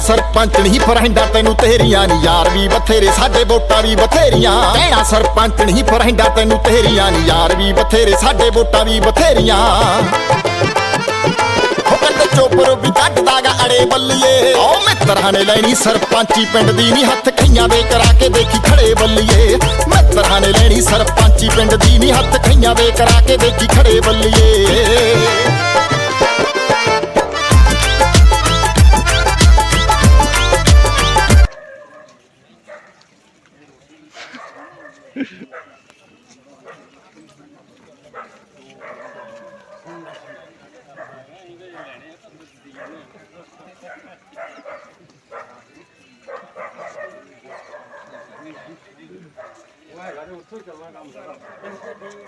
ਸਰਪੰਚ ਨਹੀਂ ਫਰਹਿੰਦਾ, ਤੈਨੂੰ ਤੇਰੀਆਂ ਨੀ ਯਾਰ, ਵੀ ਬਥੇਰੇ, ਸਾਡੇ ਵੋਟਾਂ ਵੀ ਬਥੇਰੀਆਂ। ਕਹਿਣਾ ਸਰਪੰਚ ਨਹੀਂ ਫਰਹਿੰਦਾ, ਤੈਨੂੰ ਤੇਰੀਆਂ ਨੀ ਯਾਰ, ਵੀ ਬਥੇਰੇ, ਸਾਡੇ ਵੋਟਾਂ ਵੀ ਬਥੇਰੀਆਂ। ਚੋਪਰ ਵੀ ਕੱਢਦਾਗਾ ਅੜੇ ਬੱਲੀਏ। ਓ ਮਿੱਤਰਾਂ ਨੇ ਲੈਣੀ ਸਰਪੰਚੀ, ਪਿੰਡ ਦੀ ਨਹੀਂ ਹੱਥ ਖਈਆਂ ਦੇ ਕਰਾ ਕੇ ਦੇਖੀ ਖੜੇ ਬੱਲੀਏ। ਮਿੱਤਰਾਂ ਨੇ ਲੈਣੀ ਸਰਪੰਚੀ, ਪਿੰਡ ਦੀ ਨਹੀਂ ਹੱਥ ਖਈਆਂ ਦੇ ਕਰਾ ਕੇ ਦੇਖੀ ਖੜੇ ਬੱਲੀਏ। Why? I don't take a lot of them.